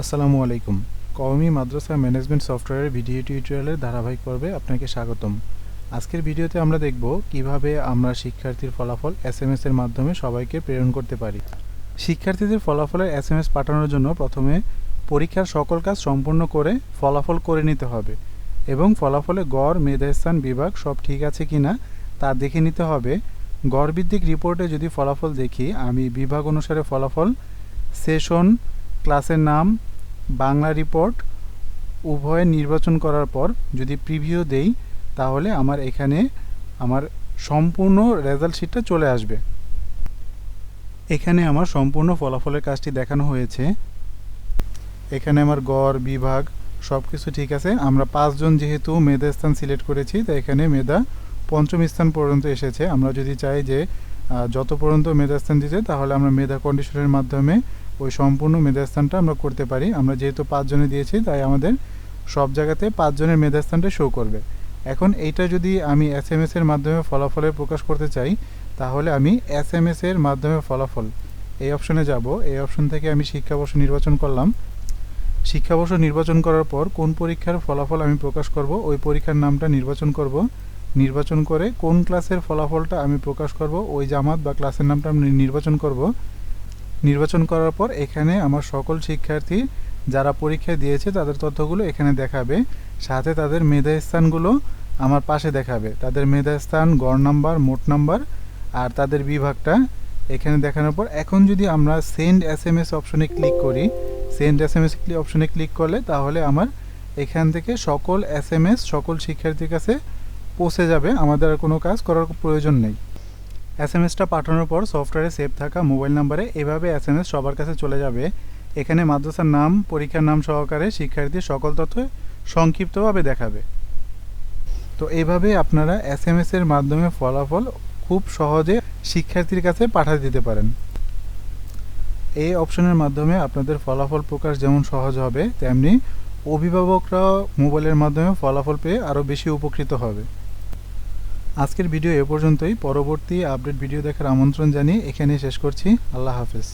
আসসালামু আলাইকুম। কওমি মাদ্রাসা ম্যানেজমেন্ট সফটওয়্যারের ভিডিও টিউটোরিয়ালের ধারাবাহিক পর্বে আপনাকে স্বাগতম। আজকের ভিডিওতে আমরা দেখব কীভাবে আমরা শিক্ষার্থীর ফলাফল এস এম এর মাধ্যমে সবাইকে প্রেরণ করতে পারি। শিক্ষার্থীদের ফলাফলের এস এম এস পাঠানোর জন্য প্রথমে পরীক্ষার সকল কাজ সম্পূর্ণ করে ফলাফল করে নিতে হবে এবং ফলাফলে গড়, মেধাস্থান, বিভাগ সব ঠিক আছে কিনা তা দেখে নিতে হবে। গড় ভিত্তিক রিপোর্টে যদি ফলাফল দেখি, আমি বিভাগ অনুসারে ফলাফল সেশন ক্লাসের নাম, বাংলা রিপোর্ট উভয় নির্বাচন করার পর যদি প্রিভিউ দেই, তাহলে আমার এখানে আমার সম্পূর্ণ রেজাল্ট শিটটা চলে আসবে। এখানে আমার সম্পূর্ণ ফলাফলের কাজটি দেখানো হয়েছে। এখানে আমার গড়, বিভাগ সব কিছু ঠিক আছে। আমরা পাঁচজন যেহেতু মেধা স্থান সিলেক্ট করেছি, তাই এখানে মেধা পঞ্চম স্থান পর্যন্ত এসেছে। আমরা যদি চাই যে যত পর্যন্ত মেধা স্থান দিতে, তাহলে আমরা মেধা কন্ডিশনের মাধ্যমে ওই সম্পূর্ণ মেধাস্থানটা আমরা করতে পারি। আমরা যেহেতু পাঁচজনে দিয়েছি, তাই আমাদের সব জায়গাতে পাঁচজনের মেধাস্থানটা শো করবে। এখন এইটা যদি আমি এস এম এর মাধ্যমে ফলাফলে প্রকাশ করতে চাই, তাহলে আমি এস এম এর মাধ্যমে ফলাফল, এই অপশনে যাব। এই অপশন থেকে আমি শিক্ষাবর্ষ নির্বাচন করলাম। শিক্ষাবর্ষ নির্বাচন করার পর কোন পরীক্ষার ফলাফল আমি প্রকাশ করব, ওই পরীক্ষার নামটা নির্বাচন করব। নির্বাচন করে কোন ক্লাসের ফলাফলটা আমি প্রকাশ করব, ওই জামাত বা ক্লাসের নামটা আমি নির্বাচন করব। নির্বাচন করার পর এখানে আমার সকল শিক্ষার্থী যারা পরীক্ষা দিয়েছে তাদের তথ্যগুলো এখানে দেখাবে। সাথে তাদের মেধা স্থানগুলো আমার পাশে দেখাবে। তাদের মেধা স্থান গড় নাম্বার, মোট নাম্বার আর তাদের বিভাগটা এখানে দেখানোর পর এখন যদি আমরা সেন্ড এস এম এস অপশনে ক্লিক করি, সেন্ড এস এম এস অপশনে ক্লিক করলে তাহলে আমার এখান থেকে সকল এস এম এস, সকল শিক্ষার্থীর কাছে পৌঁছে যাবে। আমাদের আর কোনো কাজ করার প্রয়োজন নেই। এস এম এসটা পাঠানোর পর সফটওয়্যারে সেভ থাকা মোবাইল নাম্বারে এভাবে এস এম এস সবার কাছে চলে যাবে। এখানে মাদ্রাসার নাম, পরীক্ষার নাম সহকারে শিক্ষার্থীর সকল তথ্য সংক্ষিপ্তভাবে দেখাবে। তো এইভাবে আপনারা এস এম এস এর মাধ্যমে ফলাফল খুব সহজে শিক্ষার্থীর কাছে পাঠিয়ে দিতে পারেন। এই অপশনের মাধ্যমে আপনাদের ফলাফল প্রকাশ যেমন সহজ হবে, তেমনি অভিভাবকরা মোবাইলের মাধ্যমে ফলাফল পেয়ে আরও বেশি উপকৃত হবে। আজকের ভিডিও এ পর্যন্তই। পরবর্তী আপডেট ভিডিও দেখার আমন্ত্রণ জানিয়ে এখানেই শেষ করছি। আল্লাহ হাফেজ।